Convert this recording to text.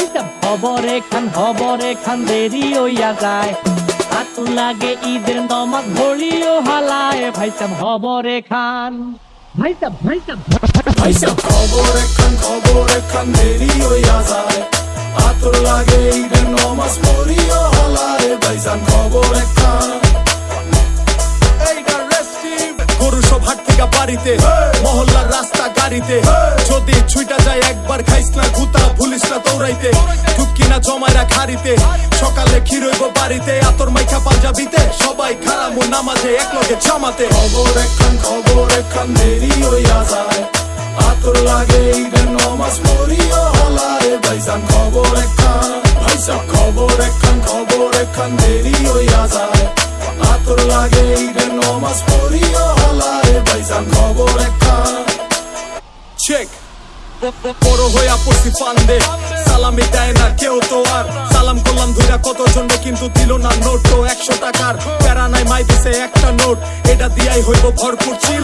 ভাইসাব খবরে খান খবরে খান দেরি হইয়া যায়। আতু লাগে ঈদের নমাজ ঘড়িও হালায় ভাইসাব খবরে খান ভাইসাব ভাইসাব ভাইসা খবর একখান খবর একখান দেরি হইয়া যায়। আতর লাগে ঈদের নমাজ পড়িও হলায় ভাইসান খবর এইটা গরু সব হাট থেকে বাড়িতে মহল্লার রাস্তা গাড়িতে যদি ছুইটা দৌড়াইতে ঢুকি না জমাইরা খারিতে সকালে ক্ষীরইব বাড়িতে আতর মাইখা পাঞ্জাবিতে। সবাই খারামু নামাজে এক লগে জামাতে। খবর একখান খবর একখান দেরি হইয়া যায় আতর লাগে ঈদের নমাজ পড়িও হলায়। ভাইসান খবর একখান ভাইসা খবর একখান খবর একখান দেরি হইয়া যায় আতর লাগে ঈদের নমাজ পড়িও হলায়। ভাইসান খবর একখান। চেক বড় হইয়া পড়ছি সালামি দেয় না কেউ তো আর। সালাম করলাম ধুইরা কত জন্য কিন্তু দিল না নোট। তো একশো টাকার প্যারা নাই মাই দিছে একটা নোট। এটা দিয়াই হইব ভরপুর চিল